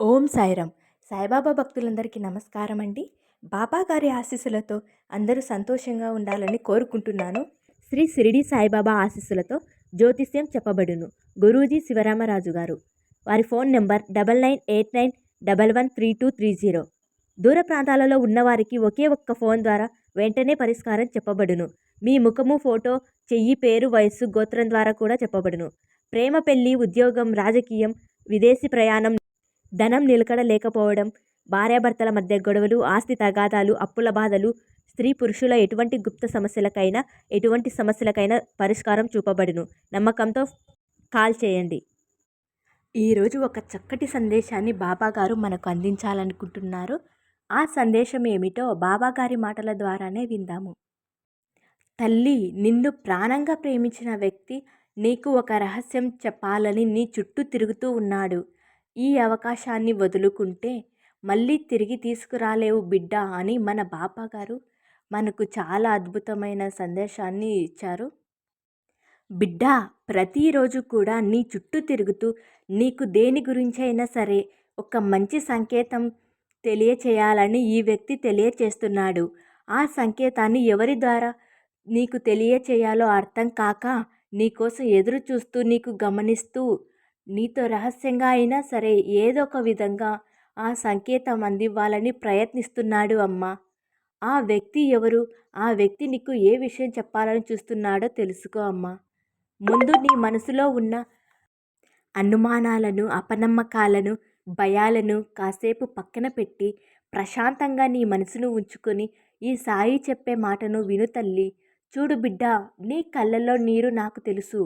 ఓం సాయిరామ్. సాయిబాబా భక్తులందరికీ నమస్కారం అండి బాబా గారి ఆశీస్సులతో అందరూ సంతోషంగా ఉండాలని కోరుకుంటున్నాను. శ్రీ సిరిడి సాయిబాబా ఆశీస్సులతో జ్యోతిష్యం చెప్పబడును. గురూజీ శివరామరాజు గారు. వారి phone number double nine eight nine double one three two three zero. దూర ప్రాంతాలలో ఉన్నవారికి ఒకే ఒక్క ఫోన్ ద్వారా వెంటనే పరిష్కారం చెప్పబడును. మీ ముఖము ఫోటో చెయ్యి పేరు వయస్సు గోత్రం ద్వారా కూడా చెప్పబడును. ప్రేమ పెళ్ళి ఉద్యోగం రాజకీయం విదేశీ ప్రయాణం ధనం నిలకడ లేకపోవడం భార్యాభర్తల మధ్య గొడవలు ఆస్తి తగాదాలు అప్పుల బాధలు స్త్రీ పురుషుల ఎటువంటి గుప్త సమస్యలకైనా ఎటువంటి సమస్యలకైనా పరిష్కారం చూపబడును. నమ్మకంతో కాల్ చేయండి. ఈరోజు ఒక చక్కటి సందేశాన్ని బాబాగారు మనకు అందించాలనుకుంటున్నారు. ఆ సందేశం ఏమిటో బాబాగారి మాటల ద్వారానే విందాము. తల్లి నిన్ను ప్రాణంగా ప్రేమించిన వ్యక్తి నీకు ఒక రహస్యం చెప్పాలని నీ చుట్టూ తిరుగుతూ ఉన్నాడు. ఈ అవకాశాన్ని వదులుకుంటే మళ్ళీ తిరిగి తీసుకురాలేవు బిడ్డ అని మన బాబా గారు మనకు చాలా అద్భుతమైన సందేశాన్ని ఇచ్చారు. బిడ్డ ప్రతిరోజు కూడా నీ చుట్టూ తిరుగుతూ నీకు దేని గురించైనా సరే ఒక మంచి సంకేతం తెలియచేయాలని ఈ వ్యక్తి తెలియచేస్తున్నాడు. ఆ సంకేతాన్ని ఎవరి ద్వారా నీకు తెలియచేయాలో అర్థం కాక నీకోసం ఎదురు చూస్తూ నీకు గమనిస్తూ నీతో రహస్యంగా అయినా సరే ఏదో ఒక విధంగా ఆ సంకేతం అందివ్వాలని ప్రయత్నిస్తున్నాడు అమ్మా. ఆ వ్యక్తి ఎవరు? ఆ వ్యక్తి నీకు ఏ విషయం చెప్పాలని చూస్తున్నాడో తెలుసుకో అమ్మా. ముందు నీ మనసులో ఉన్న అనుమానాలను అపనమ్మకాలను భయాలను కాసేపు పక్కన పెట్టి ప్రశాంతంగా నీ మనసును ఉంచుకొని ఈ సాయి చెప్పే మాటను విను తల్లి. చూడు బిడ్డ నీ కళ్ళల్లో నీరు నాకు తెలుసు.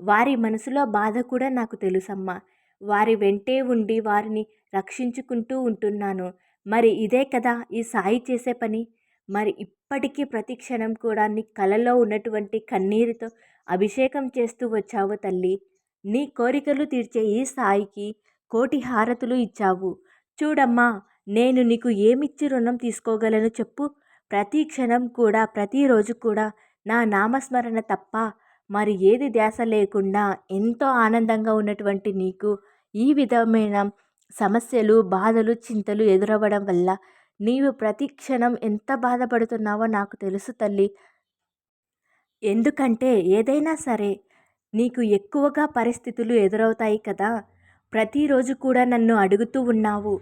వారి మనసులో బాధ కూడా నాకు తెలుసమ్మా. వారి వెంటే ఉండి వారిని రక్షించుకుంటూ ఉంటున్నాను. మరి ఇదే కదా ఈ సాయి చేసే పని? మరి ఇప్పటికీ ప్రతి క్షణం కూడా నీ కలలో ఉన్నటువంటి కన్నీరుతో అభిషేకం చేస్తూ వచ్చావు తల్లి. నీ కోరికలు తీర్చే ఈ సాయికి కోటి హారతులు ఇచ్చావు. చూడమ్మా నేను నీకు ఏమిచ్చి రుణం తీసుకోగలను చెప్పు? ప్రతి క్షణం కూడా ప్రతిరోజు కూడా నా నామస్మరణ తప్ప మరి ఏది ధ్యాస లేకుండా ఎంతో ఆనందంగా ఉన్నటువంటి నీకు ఈ విధమైన సమస్యలు బాధలు చింతలు ఎదురవ్వడం వల్ల నీవు ప్రతి క్షణం ఎంత బాధపడుతున్నావో నాకు తెలుసు తల్లి. ఎందుకంటే ఏదైనా సరే నీకు ఎక్కువగా పరిస్థితులు ఎదురవుతాయి కదా. ప్రతిరోజు కూడా నన్ను అడుగుతూ ఉన్నావు.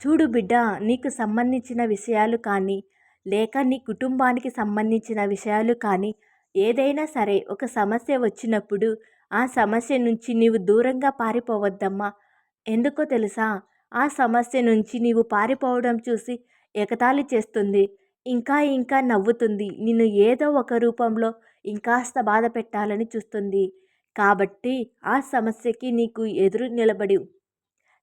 చూడు బిడ్డ నీకు సంబంధించిన విషయాలు కానీ లేక నీ కుటుంబానికి సంబంధించిన విషయాలు కానీ ఏదైనా సరే ఒక సమస్య వచ్చినప్పుడు ఆ సమస్య నుంచి నీవు దూరంగా పారిపోవద్దమ్మా. ఎందుకో తెలుసా? ఆ సమస్య నుంచి నీవు పారిపోవడం చూసి ఎగతాళి చేస్తుంది. ఇంకా ఇంకా నవ్వుతుంది. నిన్ను ఏదో ఒక రూపంలో ఇంకాస్త బాధ పెట్టాలని చూస్తుంది. కాబట్టి ఆ సమస్యకి నీకు ఎదురు నిలబడి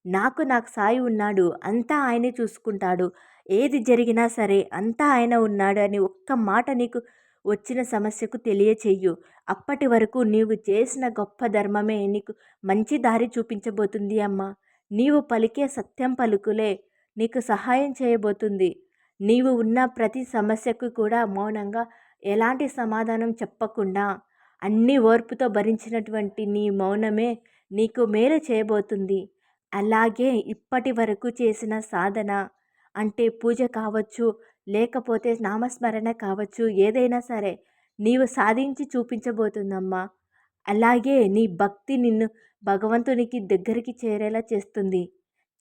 నాకు నాకు సాయి ఉన్నాడు. అంతా ఆయనే చూసుకుంటాడు. ఏది జరిగినా సరే అంతా ఆయన ఉన్నాడు అని ఒక్క మాట నీకు వచ్చిన సమస్యకు తెలియచేయు అప్పటి వరకు నీవు చేసిన గొప్ప ధర్మమే నీకు మంచి దారి చూపించబోతుంది అమ్మా. నీవు పలికే సత్యం పలుకులే నీకు సహాయం చేయబోతుంది. నీవు ఉన్న ప్రతి సమస్యకు కూడా మౌనంగా ఎలాంటి సమాధానం చెప్పకుండా అన్ని ఓర్పుతో భరించినటువంటి నీ మౌనమే నీకు మేలు చేయబోతుంది. అలాగే ఇప్పటి వరకు చేసిన సాధన అంటే పూజ కావచ్చు లేకపోతే నామస్మరణ కావచ్చు ఏదైనా సరే నీవు సాధించి చూపించబోతుందమ్మా. అలాగే నీ భక్తి నిన్ను భగవంతునికి దగ్గరికి చేరేలా చేస్తుంది.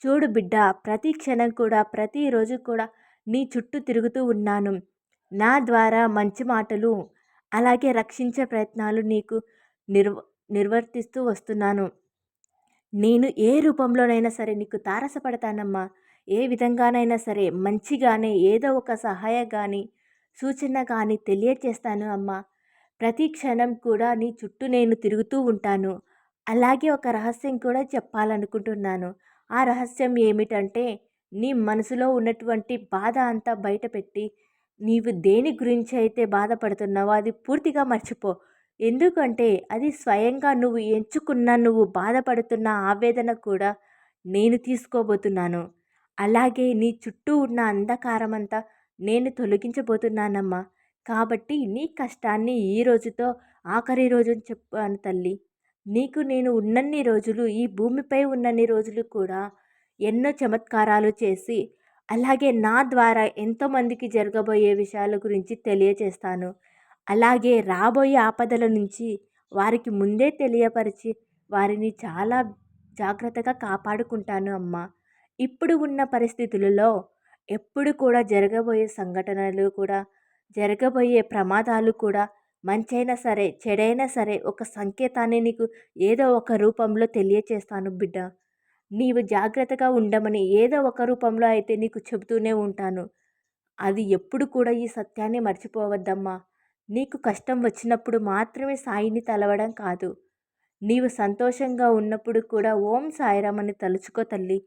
చూడు బిడ్డ ప్రతి క్షణం కూడా ప్రతిరోజు కూడా నీ చుట్టూ తిరుగుతూ ఉన్నాను. నా ద్వారా మంచి మాటలు అలాగే రక్షించే ప్రయత్నాలు నీకు నిర్వ నిర్వర్తిస్తూ వస్తున్నాను. నేను ఏ రూపంలోనైనా సరే నీకు తారసపడతానమ్మా. ఏ విధంగానైనా సరే మంచిగానే ఏదో ఒక సహాయ కానీ సూచన కానీ తెలియచేస్తాను అమ్మా. ప్రతి క్షణం కూడా నీ చుట్టూ నేను తిరుగుతూ ఉంటాను. అలాగే ఒక రహస్యం కూడా చెప్పాలనుకుంటున్నాను. ఆ రహస్యం ఏమిటంటే నీ మనసులో ఉన్నటువంటి బాధ అంతా బయటపెట్టి నీవు దేని గురించి అయితే బాధపడుతున్నావో అది పూర్తిగా మర్చిపో. ఎందుకంటే అది స్వయంగా నువ్వు ఎంచుకున్న నువ్వు బాధపడుతున్న ఆవేదన కూడా నేను తీసుకోబోతున్నాను. అలాగే నీ చుట్టూ ఉన్న అంధకారమంతా నేను తొలగించబోతున్నానమ్మా. కాబట్టి నీ కష్టాన్ని ఈ రోజుతో ఆఖరి రోజు చెప్పాను తల్లి. నీకు నేను ఉన్నన్ని రోజులు ఈ భూమిపై ఉన్నన్ని రోజులు కూడా ఎన్నో చమత్కారాలు చేసి అలాగే నా ద్వారా ఎంతోమందికి జరగబోయే విషయాల గురించి తెలియచేస్తాను. అలాగే రాబోయే ఆపదల నుంచి వారికి ముందే తెలియపరిచి వారిని చాలా జాగ్రత్తగా కాపాడుకుంటాను అమ్మ. ఇప్పుడు ఉన్న పరిస్థితులలో ఎప్పుడు కూడా జరగబోయే సంఘటనలు కూడా జరగబోయే ప్రమాదాలు కూడా మంచైనా సరే చెడైనా సరే ఒక సంకేతాన్ని నీకు ఏదో ఒక రూపంలో తెలియచేస్తాను బిడ్డ. నీవు జాగ్రత్తగా ఉండమని ఏదో ఒక రూపంలో అయితే నీకు చెబుతూనే ఉంటాను. అది ఎప్పుడు కూడా ఈ సత్యాన్ని మర్చిపోవద్దమ్మా. నీకు కష్టం వచ్చినప్పుడు మాత్రమే సాయిని తలవడం కాదు. నీవు సంతోషంగా ఉన్నప్పుడు కూడా ఓం సాయిరామని తలుచుకో తల్లి.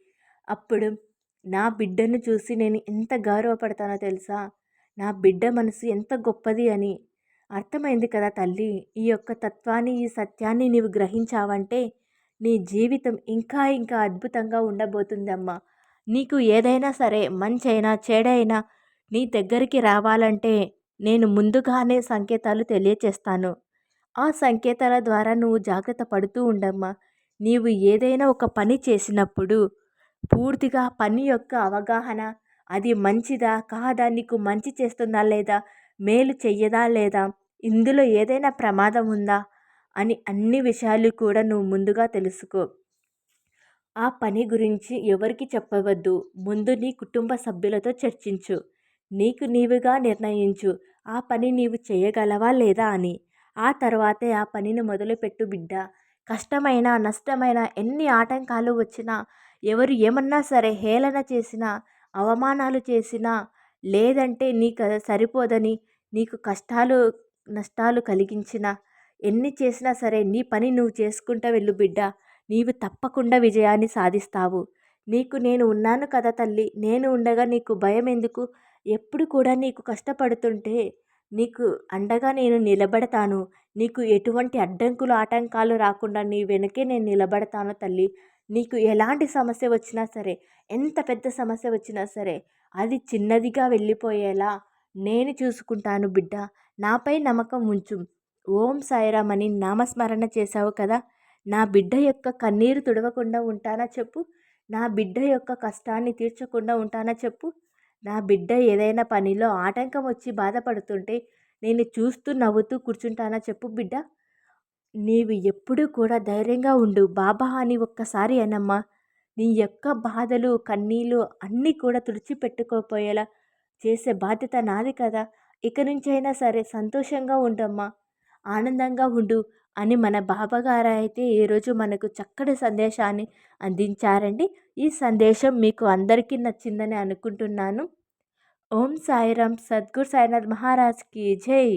అప్పుడు నా బిడ్డను చూసి నేను ఎంత గౌరవపడతానో తెలుసా? నా బిడ్డ మనసు ఎంత గొప్పది అని. అర్థమైంది కదా తల్లి ఈ యొక్క తత్వాన్ని ఈ సత్యాన్ని నీవు గ్రహించావంటే నీ జీవితం ఇంకా ఇంకా అద్భుతంగా ఉండబోతుందమ్మా. నీకు ఏదైనా సరే మంచైనా చెడైనా నీ దగ్గరికి రావాలంటే నేను ముందుగానే సంకేతాలు తెలియచేస్తాను. ఆ సంకేతాల ద్వారా నువ్వు జాగ్రత్త పడుతూ ఉండమ్మా. నీవు ఏదైనా ఒక పని చేసినప్పుడు పూర్తిగా పని యొక్క అవగాహన అది మంచిదా కాదా నీకు మంచి చేస్తుందా లేదా మేలు చెయ్యదా లేదా ఇందులో ఏదైనా ప్రమాదం ఉందా అని అన్ని విషయాలు కూడా నువ్వు ముందుగా తెలుసుకో. ఆ పని గురించి ఎవరికి చెప్పవద్దు. ముందు నీ కుటుంబ సభ్యులతో చర్చించు. నీకు నీవుగా నిర్ణయించు. ఆ పని నీవు చేయగలవా లేదా అని. ఆ తర్వాతే ఆ పనిని మొదలుపెట్టు బిడ్డ. కష్టమైన నష్టమైన ఎన్ని ఆటంకాలు వచ్చినా ఎవరు ఏమన్నా సరే హేళన చేసినా అవమానాలు చేసినా లేదంటే నీకు సరిపోదని నీకు కష్టాలు నష్టాలు కలిగించిన ఎన్ని చేసినా సరే నీ పని నువ్వు చేసుకుంటా వెళ్ళు బిడ్డ. నీవు తప్పకుండా విజయాన్ని సాధిస్తావు. నీకు నేను ఉన్నాను కదా తల్లి నేను ఉండగా నీకు భయం ఎందుకు? ఎప్పుడు కూడా నీకు కష్టపడుతుంటే నీకు అండగా నేను నిలబడతాను. నీకు ఎటువంటి అడ్డంకులు ఆటంకాలు రాకుండా నీ వెనకే నేను నిలబడతాను తల్లి. నీకు ఎలాంటి సమస్య వచ్చినా సరే ఎంత పెద్ద సమస్య వచ్చినా సరే అది చిన్నదిగా వెళ్ళిపోయేలా నేను చూసుకుంటాను బిడ్డ. నాపై నమ్మకం ఉంచు. ఓం సాయిరామ్ అని నామస్మరణ చేశావు కదా. నా బిడ్డ యొక్క కన్నీరు తుడవకుండా ఉంటానా చెప్పు? నా బిడ్డ యొక్క కష్టాన్ని తీర్చకుండా ఉంటానా చెప్పు? నా బిడ్డ ఏదైనా పనిలో ఆటంకం వచ్చి బాధపడుతుంటే నేను చూస్తూ నవ్వుతూ కూర్చుంటానా చెప్పు బిడ్డ. నీవు ఎప్పుడూ కూడా ధైర్యంగా ఉండు. బాబా అని ఒక్కసారి అనమ్మా. నీ యొక్క బాధలు కన్నీళ్ళు అన్నీ కూడా తుడిచిపెట్టుకోపోయేలా చేసే బాధ్యత నాది కదా. ఇక నుంచైనా సరే సంతోషంగా ఉండమ్మా ఆనందంగా ఉండు అని మన బాబాగారు అయితే ఈరోజు మనకు చక్కటి సందేశాన్ని అందించారండి. ఈ సందేశం మీకు అందరికీ నచ్చిందని అనుకుంటున్నాను. ఓం సాయిరామ్ సద్గురు సాయినాథ్ మహారాజ్కి జై.